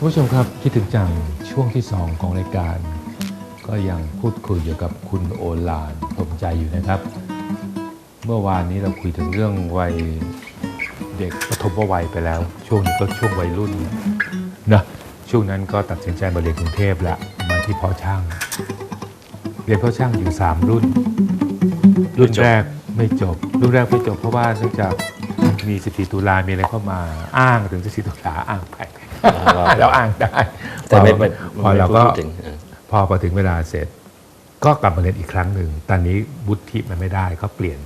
คุณผู้ชมครับคิดถึงจังช่วงที่ 2 ของรายการ ก็ยังพูดคุยเกี่ยวกับคุณโอลานผมใจอยู่นะครับ เมื่อวานนี้เราคุยถึงเรื่องวัยเด็กปฐมวัยไปแล้ว ช่วงนี้ก็ช่วงวัยรุ่นนะช่วงนั้นก็ตัดสินใจมาเรียนกรุงเทพแล้วมาที่พอช่าง เรียนพอช่างอยู่ 3 รุ่น รุ่นแรกไม่จบ รุ่นแรกไม่จบเพราะว่าเนื่องจากมี 14 ตุลามีอะไรเข้ามาอ้างถึง 14 ตุลาอ้างไป แล้วอ้างได้แต่ไม่ไม่พอเราก็พูดถึงเออพอพอถึงเวลาเสร็จ ก็กลับมาเรียนอีกครั้งหนึ่ง ตอนนี้วุฒิมันไม่ได้ก็เปลี่ยน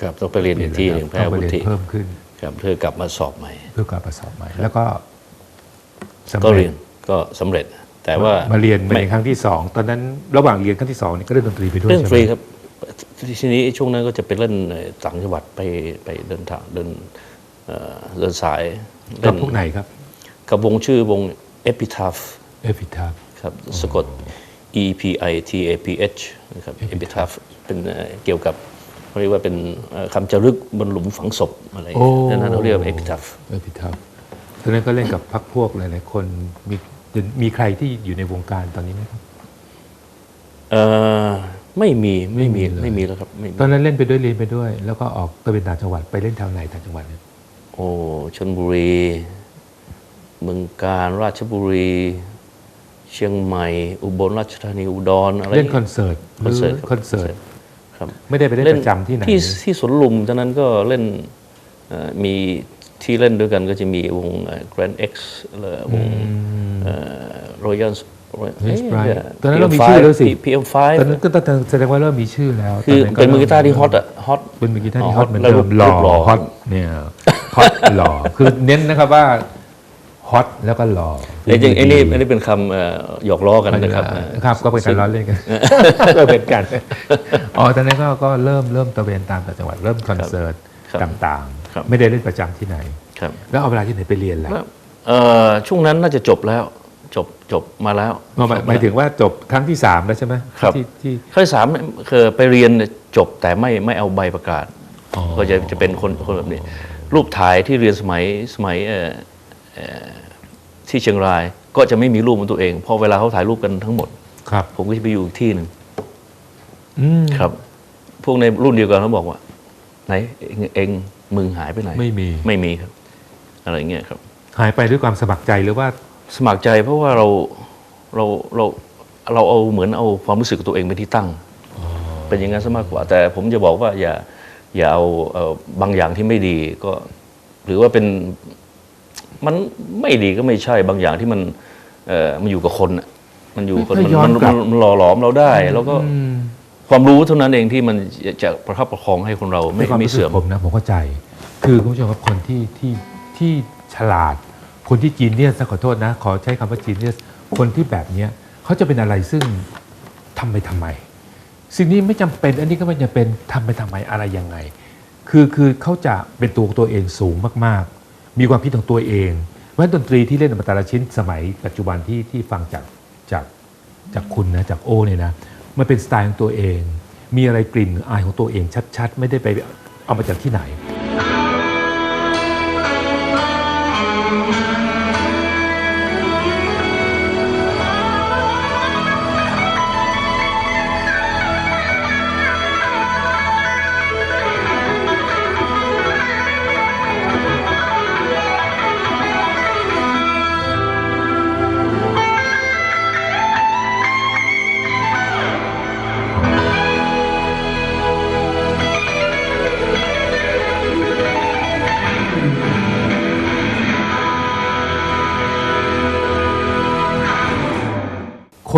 ครับต้องไปเรียนอีกที่หนึ่งเปแพลี่ยนร่วุฒิแล้วครับต้องไปเรียนเพิ่มขึ้นครับเพื่อกลับมาสอบใหม่ เพื่อการประสอบใหม่ แล้วก็สำก็เร็เรีจยนก็สำเร็จ แต่ว่ามาเรียนมาไม่เรียนครั้งที่สองตอนนั้นระหว่างเรียนครั้งที่สองนี่ก็เล่นดนตรีไปด้วยเล่นใช่ไหมฟรีครับทีนี้ช่วงนั้นก็จะไปเล่นเอ่อต่างจังหวัดไปไปเดินทางเดินเอ่อเดินสายกับเล่นพวกไหนครับ กับวงชื่อวง Epitaph เอฟิทาครับสะกด E P I T A P H นะครับ Epitaph เป็นเอ่อเกี่ยวกับเขาเรียกว่าเป็นเอ่อคำจะรึกบนหลุมฝังศพอะไรอย่างเงี้ยนั่นเราเรียกว่า Epitaph เอฟิทาตอนนั้นก็เล่นกับพักพวกหลายๆคนมีมีใครที่อยู่ในวงการตอนนี้ไหมครับเอ่อไม่มีไม่มีไม่มีเลยไม่มีแล้วครับไม่มีตอนนั้นเล่นไปด้วยเรียนไปด้วย แล้วก็ออกตะเวนต่างจังหวัดไปเล่นแถวไหนต่างจังหวัดเนี่ยโอ้ชนบุรี เมืองการราชบุรี เชียงใหม่ อุบลราชธานีอุดรอะไรเล่นคอนเสิร์ตคอนเสิร์ตหคอนเสิร์ตครับไม่ได้ไปเล่นประจำที่ไหนที่ที่สวนลุมตอนนั้นก็เล่นเอ่อมีที่เล่นด้วยกันก็จะมีวงแกรนด์เอ็กซ์วงรอยัลเฮสไบรท์ตอนนั้นเรามีชื่อแล้วสิพีเอ็มไฟตอนนั้นก็ต้องแสดงว่าเริ่มมีชื่อแล้ว คือตก็เป็นมือกีตาร์ที่ฮอตอะฮอตเป็นมือกีตาร์ที่อ๋อฮอตเหมือนแล้วเดิมหล่อรูปหล่อฮอตเนี่ยฮอตหล่อคือเน้นนะครับว่า ฮอตแล้วก็หล่อไอ้จริงไอ้นี่ไอ้นี่เป็นคำเอ่อหยอกล้อกันนะครับ ครับก็เป็นการล้อเล่นกันก็เป็นกันอ๋อตอนนั้นก็ก็เริ่มเริ่มตระเวนตามต่างจังหวัดเริ่มคอนเสิร์ตครับต่างครับ ๆ ไม่ได้เล่นประจำที่ไหน ครับแล้วเอาเวลาที่ไหนไปเรียนล่ะเอ่อช่วงนั้นน่าจะจบแล้ว จบจบมาแล้วหมายหมายถึงว่าจบครั้งที่สามแล้วใช่ไหมครับ ที่ที่ข้อที่สามคือไปเรียนเนี่ยจบแต่ไม่ไม่เอาใบประกาศ อ๋อ ก็จะจะเป็นคนคนแบบนี้ รูปถ่ายที่เรียนสมัยสมัยเอ่อเอ่อ ที่เชียงรายก็จะไม่มีรูปของตัวเองเพอเวลาเขาถ่ายรูปกันทั้งหมด ครับ ผมก็จะไปอยู่อีกที่หนึ่งอืมครับ พวกในรุ่นเดียวกันเขาบอกว่า ไหนเองเองมึงหายไปไหน ไม่มีไม่มีครับ อะไรอย่างเงี้ยครับ หายไปด้วยความสมัครใจหรือว่าสมัครใจเพราะว่าเราเราเราเราเอาเหมือนเอาความรู้สึกของตัวเองเป็นที่ตั้ง เป็นอย่างนั้นซะมากกว่า แต่ผมจะบอกว่าอย่าอย่าเอาเอ่อบางอย่างที่ไม่ดีก็ หรือว่าเป็น มันไม่ดีก็ไม่ใช่บางอย่างที่มันเอ่อมันอยู่กับคนน่ะมันอยู่กับคนมันย้อนมันกลับ มันหล่อหลอมเราได้ แล้วก็อืมความรู้เท่านั้นเองที่มันจะประคับประคองให้คนเราไม่ในความไม่รู้สึเสื่กอมผมนะผมเข้าใจ คือคุณผู้ชมครับคนที่ที่ที่ฉลาด คนที่จีเนียสขอโทษนะ ขอใช้คำว่าจีเนียสคนที่แบบเนี้ยเขาจะเป็นอะไรซึ่งทำไปทำไม สิ่งนี้ไม่จำเป็น อันนี้ก็ไม่จำเป็นทำไปทำไมอะไรยังไง คือคือเขาจะเป็นตัวของตัวเองสูงมากๆ มีความคิดของตัวเองเพราะฉะนั้นดนตรีที่เล่นออกมาแต่ละชิ้นสมัยปัจจุบันที่ที่ฟังจากจากจากคุณนะจากโอเนี่ยนะมันเป็นสไตล์ของตัวเอง มีอะไรกลิ่นอายของตัวเองชัด ๆ ไม่ได้ไปเอามาจากที่ไหน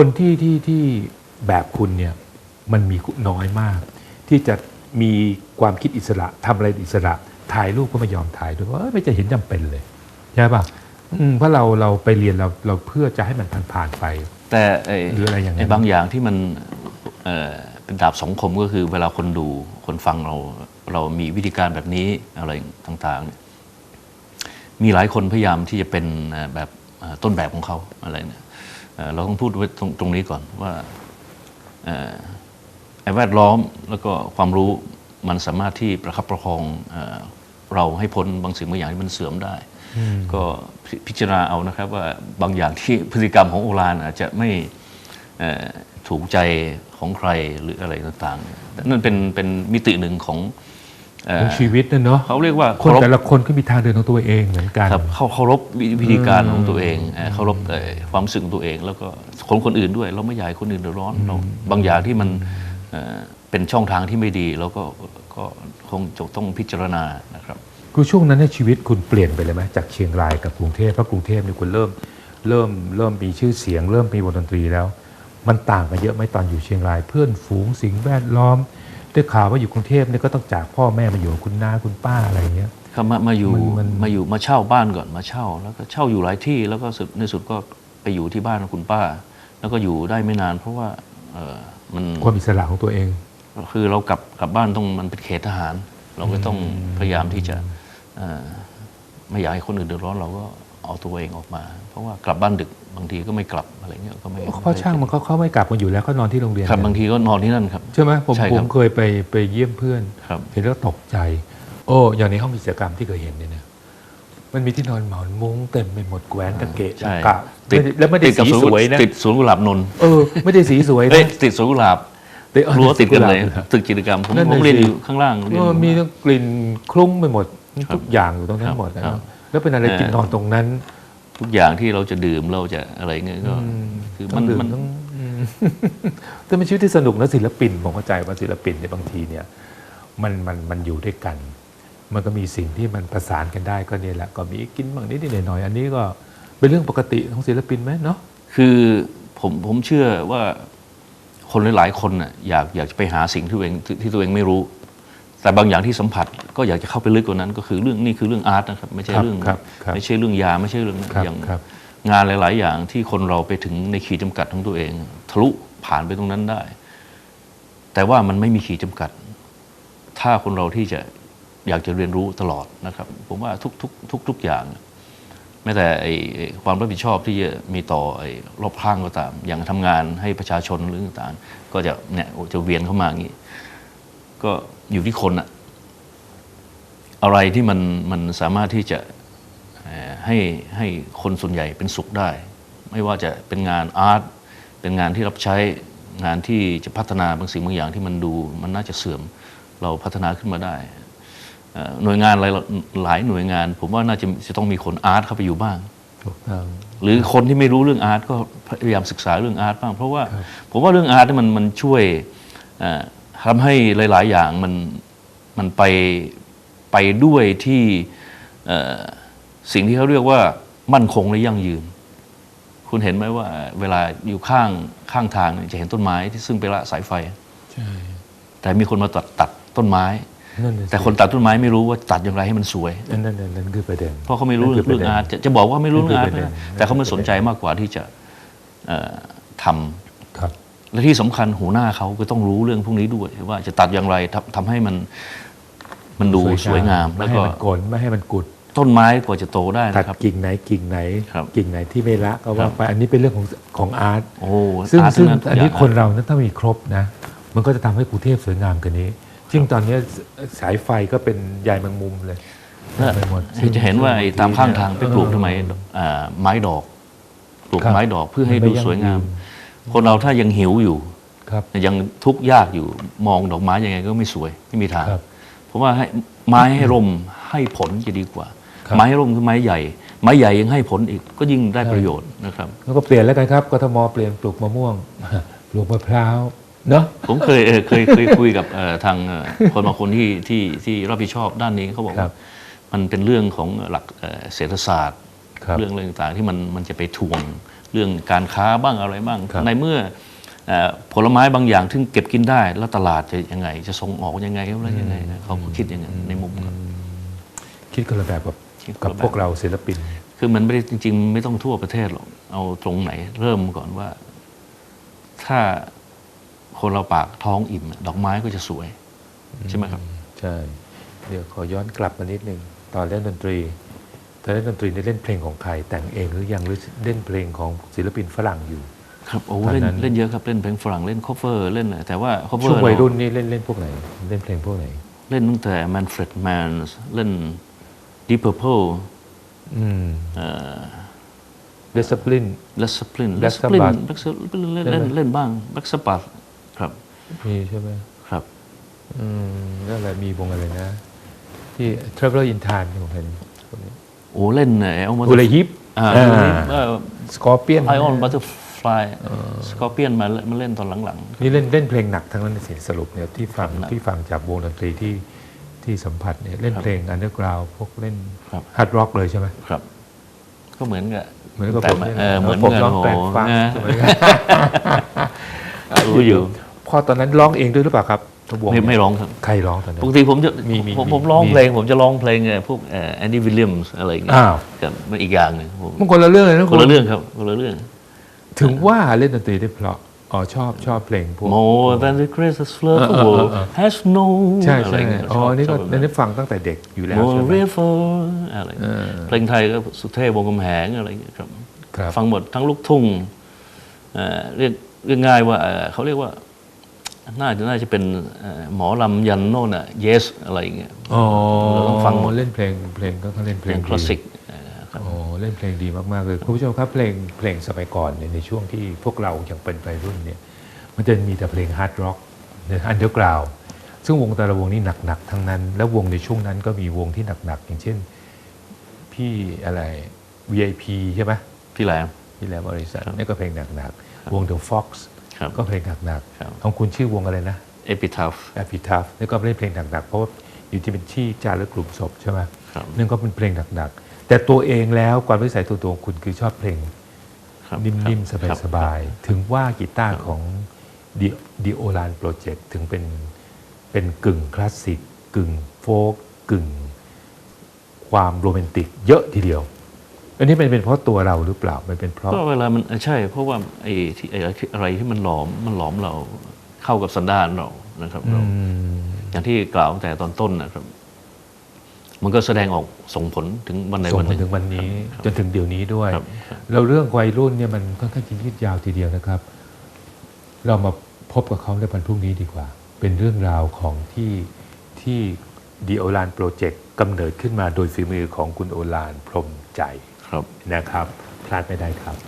คนที่ที่ที่แบบคุณเนี่ยมันมีน้อยมาก ที่จะมีความคิดอิสระทำอะไรอิสระถ่ายรูปก็ไม่ยอมถ่ายด้วยว่าเอ้ยไม่จะเห็นจำเป็นเลยใช่ป่ะอืมเพราะเราเราไปเรียนเราเราเพื่อจะให้มันผ่านผ่านๆไป แต่ไอ้หรืออะไรอย่างนั้นไอ้บางอย่างที่มันเอ่อเป็นดาบสองคมก็คือเวลาคนดูคนฟังเราเรามีวิธีการแบบนี้อะไรต่างๆเนี่ยมีหลายคนพยายามที่จะเป็นเอ่อแบบเอ่อต้นแบบของเขาอะไรเนี่ย เอ่อเราต้องพูดไว้ตรงตรงนี้ก่อนว่าเอ่อไอ้แวดล้อมแล้วก็ความรู้มันสามารถที่ประคับประคองเอ่อเราให้พ้นบางสิ่งบางอย่างที่มันเสื่อมได้ ก็พิพิจารณาเอานะครับว่าบางอย่างที่พฤติกรรมของโอรานอาจจะไม่เอ่อถูกใจของใครหรืออะไรต่างๆ นั่นเป็นเป็นมิติหนึ่งของเอ่อ ของชีวิตนั่นเนาะเขาเรียกว่าคนเคารพแต่ละคนก็มีทางเดินของตัวเองเหมือนกันครับเขาเคารพวิวิธีการของตัวเองเอ่อเคารพเอ่อความรู้สึกของตัวเอง แล้วก็คนคนอื่นด้วย เราไม่อยากให้คนอื่นเดือดร้อนเราบางอย่างที่มันเอ่อเป็นช่องทางที่ไม่ดีเราก็ก็คงจะต้องพิจารณานะครับคือช่วงนั้นเนี่ยชีวิตคุณเปลี่ยนไปเลยไหมจากเชียงรายกับกรุงเทพเพราะกรุงเทพเนี่ยคุณเริ่มเริ่มเริ่มมีชื่อเสียง เริ่มมีวงดนตรีแล้ว มันต่างกันเยอะไหมตอนอยู่เชียงราย เพื่อนฝูงสิ่งแวดล้อม ได้ข่าวว่าอยู่กรุงเทพเนี่ยก็ต้องจากพ่อแม่มาอยู่กับคุณน้าคุณป้าอะไรอย่างเงี้ย ครับมามาอยู่มันมัน มาอยู่มาเช่าบ้านก่อนมาเช่า แล้วก็เช่าอยู่หลายที่แล้วก็สุดในสุดก็ไปอยู่ที่บ้านของคุณป้า แล้วก็อยู่ได้ไม่นาน เพราะว่าเออมันความอิสระของตัวเอง คือเรากลับกลับบ้านต้องมันเป็นเขตทหาร เราก็ต้องพยายามที่จะเอ่อไม่อยากให้คนอื่นเดือดร้อนเราก็ เอาตัวเองออกมา เพราะว่ากลับบ้านดึกบางทีก็ไม่กลับอะไรเงี้ยก็ไม่เพราะช่างมันเขาเขาไม่กลับมาอยู่แล้วเขานอนที่โรงเรียนครับบางทีก็นอนที่นั่นครับใช่ไหมผมใช่ผครับมเคยไปไปเยี่ยมเพื่อนครับเห็นแล้วตกใจ โอ้อย่างในห้องกิจกรรมที่เคยเห็นเนี่ยนะมันมีที่นอนหมอนมุ้งเต็มไปหมดแกวนตะเกะใช่ตะกะไม่ได้แล้วไม่ได้ติกับสีสวยนะติดสวนกุหลาบนนท์เออไม่ได้สีสวยเอ้ยนะติดสวนกุหลาบแต่ออรั้วติดกันเลยกุหาบตึกกิจกรรมผมนั่นน่ะผมเรียนสิอยู่ข้างล่างเรียนเอออยู่มีทั้งกลิ่นคลุ้งไปหมดครับทุกอย่างอยู่ตรงนั้ครันบหมดนะครัเนาะบ แล้วเป็นอะไรเออกินนอนตรงนั้น ทุกอย่างที่เราจะดื่มเราจะอะไรเงี้ยก็คือต้มัอนงดื่มมันต้องอืมแต่เป็นชีวิตที่สนุกนะศิลปินผมเข้าใจว่าศิลปินในยบางทีเนี่ยมันมันมันอยู่ด้วยกัน มันก็มีสิ่งที่มันประสานกันได้ก็เนี่ยแหละก็มีกินบ้างนิดๆหน่อยๆอันนี้ก็เป็นเรื่องปกติของศิลปินไหมเนาะคือผมผมเชื่อว่าคนหลายๆคนน่ะอยากอยากจะไปหาสิ่งที่ตัวเองที่ที่ตัวเองไม่รู้ แต่บางอย่างที่สัมผัสก็อยากจะเข้าไปลึกกว่านั้น ก็คือเรื่องนี่คือเรื่องอาร์ตนะครับไม่ใช่ครับเรื่องครับครับไม่ใช่เรื่องยาไม่ใช่เรื่องครับอย่างครับ งานหลาย ๆ อย่างที่คนเราไปถึงในขีดจำกัดของตัวเอง ทะลุผ่านไปตรงนั้นได้ แต่ว่ามันไม่มีขีดจำกัด ถ้าคนเราที่จะอยากจะเรียนรู้ตลอดนะครับ ผมว่าทุกทุกทุกทุกอย่าง แม้แต่ไอ้ไอ้ความรับผิดชอบที่จะมีต่อไอ้รอบข้างก็ตาม อย่างทำงานให้ประชาชนหรือต่างๆก็จะเนี่ยจะเวียนเข้ามาอย่างนี้ ก็ อยู่ที่คนอะอะไรที่มันมันสามารถที่จะเอ่อให้ให้คนส่วนใหญ่เป็นสุขได้ ไม่ว่าจะเป็นงานอาร์ตเป็นงานที่รับใช้งานที่จะพัฒนาบางสิ่งบางอย่างที่มันดู มันน่าจะเสื่อมเราพัฒนาขึ้นมาได้เอ่อหน่วยงานหลายหลายหน่วยงาน ผมว่าน่าจะจะต้องมีคนอาร์ตเข้าไปอยู่บ้างถูกต้องหรือคนที่ไม่รู้เรื่องอาร์ตก็พยายามศึกษาเรื่องอาร์ตบ้าง เพราะว่าผมว่าเรื่องอาร์ตเนี่ยมันมันช่วยเอ่อ ทำให้หลาย ๆ อย่างมันมันไปไปด้วยที่เอ่อสิ่งที่เขาเรียกว่ามั่นคงและยั่งยืน คุณเห็นไหมว่า เวลาอยู่ข้างข้างทางเนี่ยจะเห็นต้นไม้ที่ซึ่งเป็นละสายไฟใช่แต่มีคนมาตัดตัดต้นไม้นั่นน่ะสิแต่คนตัดต้นไม้ไม่รู้ว่าตัดอย่างไรให้มันสวยนั่นนั่นนั่นนั่นคือประเด็นเพราะเขาไม่รู้นั่นคืเรื่องประด็นอาร์ตจะจะบอกว่าไม่รู้เรื่องอาร์ตนั่นคือไม่ประเด็ได้นแต่เขาไม่นั่นคือสนใจมากกว่าที่จะเอ่อทำครับ และที่สำคัญหัวหน้าเขาก็ต้องรู้เรื่องพวกนี้ด้วย ว่าจะตัดอย่างไรทำทำให้มันมันดูสวยงามไม่แล้วให้ก็มันโกนไม่ให้มันกุด ต้นไม้กว่าจะโตได้ตัดนะครับกิ่งไหนกิ่งไหนครับกิ่งไหนที่ไม่ละก็ว่าครับไปอันนี้เป็นเรื่องของของอาร์ตโอ้ซึ่งอาร์ตซึ่งทั้ทุกอันนี้ย่างคนเรานั้นถ้ามีครบนะ มันก็จะทำให้กรุงเทพสวยงามกว่านี้ซึ่งตอนนี้สายไฟก็เป็นใยแมงมุมเลยน่ะไปหมดที่จะเห็นว่าไอ้ตามข้างทางไปปลูกทำไมอ่าไม้ดอก ปลูกครับไม้ดอกเพื่อให้มันไม่ดูสวยงามยั่ง คนเราถ้ายังหิวอยู่ครับ ยังทุกข์ยากอยู่มองดอกไม้ยังไงก็ไม่สวยไม่มีทางครับเพราะว่าให้ไม้ให้ร่มให้ผลจะดีกว่า ครับ ไม้ให้ร่มคือไม้ใหญ่ ไม้ใหญ่ยังให้ผลอีกก็ยิ่งได้ประโยชน์นะครับ แล้วก็เปลี่ยนแล้วกันครับกทมเปลี่ยนปลูกมะม่วง ปลูกมะพร้าวเนาะ ผมเคยเออเคยเคยคุยกับเอ่อทางเอ่อคนบางคนที่ที่ที่รับผิดชอบด้านนี้เขาบอกครัว่าบ มันเป็นเรื่องของหลักเอ่อเศรษฐศาสตร์ครับเรื่องอะไรต่างๆที่มันมันจะไปทวง เรื่องการค้าบ้างอะไรบ้างครับในเมื่อเอ่อผลไม้บางอย่างที่เก็บกินได้ แล้วตลาดจะยังไง จะส่งออกยังไงอะไรยังไงนะเขาก็คิดอย่างนั้นในมุมเขาคิดคนละแบบกับคิดคนกับละแบบพวกเราศิลปิน คือมันไม่ได้จริง ๆ ไม่ต้องทั่วประเทศหรอกเอาตรงไหน เริ่มก่อนว่า ถ้าคนเราปากท้องอิ่ม ดอกไม้ก็จะสวย ใช่ไหมครับ ใช่ เดี๋ยวขอย้อนกลับมานิดนึงตอนเล่นดนตรี ตอนเล่นดนตรีนี่เล่นเพลงของใครแต่งเองหรือยังหรือเล่นเพลงของศิลปินฝรั่งอยู่ ครับโอ้ตอนเล่นนั้นเล่นเยอะครับเล่นเพลงฝรั่งเล่นคอฟเฟอร์เล่นอะไรแต่ว่าคอฟเฟอช่วงร์วัยรุ่นนี่เล่นเล่นพวกไหนเล่นเพลงพวกไหน เล่นตั้งแต่ Manfred Mann เล่น Deep Purple อืมเอ่อ discipline เลสปลิน Black เลสปลิน Sabbath เลสปลินเล่นใช่ไหมเล่นเล่นบ้างแบ็กสปัตครับมีใช่ไหมครับอืมแล้วอะไรมีวงอะไรนะ ที่ Traveler in Time ที่ผมเห็นคนนี้ โอ้เล่นเอลมาอุลยิปอ่าสกอร์เปียนไอออนบัตเตอร์ฟลายสกอร์เปียนมามาเล่นตอนหลังนี่เล่นเล่นเพลงหนักทั้งนั้นสิสรุปเนี่ยที่ฟังครับที่ฟังจากวงดนตรีที่ที่สัมผัสเนี่ยเล่นเพลงอันเดอร์กราวพวกเล่นครับฮาร์ดร็อกเลยใช่ไหมๆครับ ก็เหมือนกับเหมือนกับแต่ผมเนี่ยเออเหมือนผมกันร้องโอ้แปลงฟังนะใช่ไหมรู้อยู่พอตอนนั้นร้องเองด้วยหรือเปล่าครับ วงไม่ไม่ร้องครับใครร้องตอนนั้น ปกติผมจะมีมีผมมีผมร้องมี เพลง ผมจะร้องเพลงเอ่อพวกแอนดี้วิลเลียมส์อะไรอย่างเงี้ยอ้าวกับมันอีกอย่างหนึ่งผมมันคนละเรื่องเลยนะคนละเรื่องครับคนละเรื่อง ถึงว่าเล่นดนตรีได้เพราะอ๋อชอบชอบเพลงพวก More than the greatest love the เออเออ world เออ has known ใช่อะไรใช่เงี้ยอ๋อชบนี่ก็ชอบแบบนี่ฟังตั้งแต่เด็กอยู่แล้ว More ใช่ไหม river อะไรเออเพลงไทยก็สุเทพวงศ์กำแหงอะไรเงี้ยครับ ครับ ฟังหมดทั้งลูกทุ่งเอ่อเรียกเรียกง่ายว่าเอ่อเขาเรียกว่า น่าจะน่าจะเป็นเอ่อหมอลำยันโน่นอะ yes อะไรอย่างเงี้ยอ๋อเราต้องฟังหมดเล่นเพลงเพลงก็เขาเล่นเพเพลลงงคลาสสิกเอ่อครับโอ้เล่นเพลงดีมาก ๆ เลยคุณผู้ชมครับเพลงเพลงสมัยก่อนเนี่ยในช่วงที่พวกเรายังเป็นวัยรุ่นเนี่ยมันจะมีแต่เพลงฮาร์ดร็อกอันเดอร์กราวซึ่งวงแต่ละวงนี่หนัก ๆ ทั้งนั้น แล้ววงในช่วงนั้นก็มีวงที่หนัก ๆ อย่างเช่น พี่อะไร VIP ใช่ไหมพี่แหลมพี่แหลมบริษัทนี่ก็เพลงหนัก ๆ วง The Fox ครับ ก็เพลงหนักครับๆของคุณชื่อวงอะไรนะเอพิทัฟแอพิทัฟนี่ก็เล่นเพลงหนักๆเพราะว่าอยู่ที่เป็นที่จารึกกลุ่มศพใช่ไหมครับนั่นก็เป็นเพลงหนักๆแต่ตัวเองแล้วความวิสัยตัวตัวคุณคือชอบเพลงครับนิ่มๆครับสบายๆถึงว่ากีตาร์ของดิโอลานโปรเจกต์ถึงเป็นเป็นกึ่งคลาสสิกกึ่งโฟกกึ่งความโรแมนติกเยอะทีเดียว อันนี้มันเป็นเพราะตัวเราหรือเปล่ามันเป็นเพราะก็เวลามันเออใช่ เพราะว่าไอ้ที่ไอ้อะไรที่มันหลอมมันหลอมเราเข้ากับสันดานเรานะครับเราอืมอย่างที่กล่าวตั้งแต่ตอนต้นนะครับ มันก็แสดงออกส่งผลถึงวันใดส่งวันหมานึ่งถึงวันนี้ จนถึงเดี๋ยวนี้ด้วยครับครับแล้วเรื่องวัยรุ่นเนี่ยมันค่อนข้างจะยืดยาวทีเดียวนะครับ เรามาพบกับเขาในวันพรุ่งนี้ดีกว่า เป็นเรื่องราวของที่ที่ดีโอลานโปรเจกต์กำเนิดขึ้นมาโดยฝีมือของคุณโอลานพรหมใจ ครับนะครับ พลาดไม่ได้ครับครับ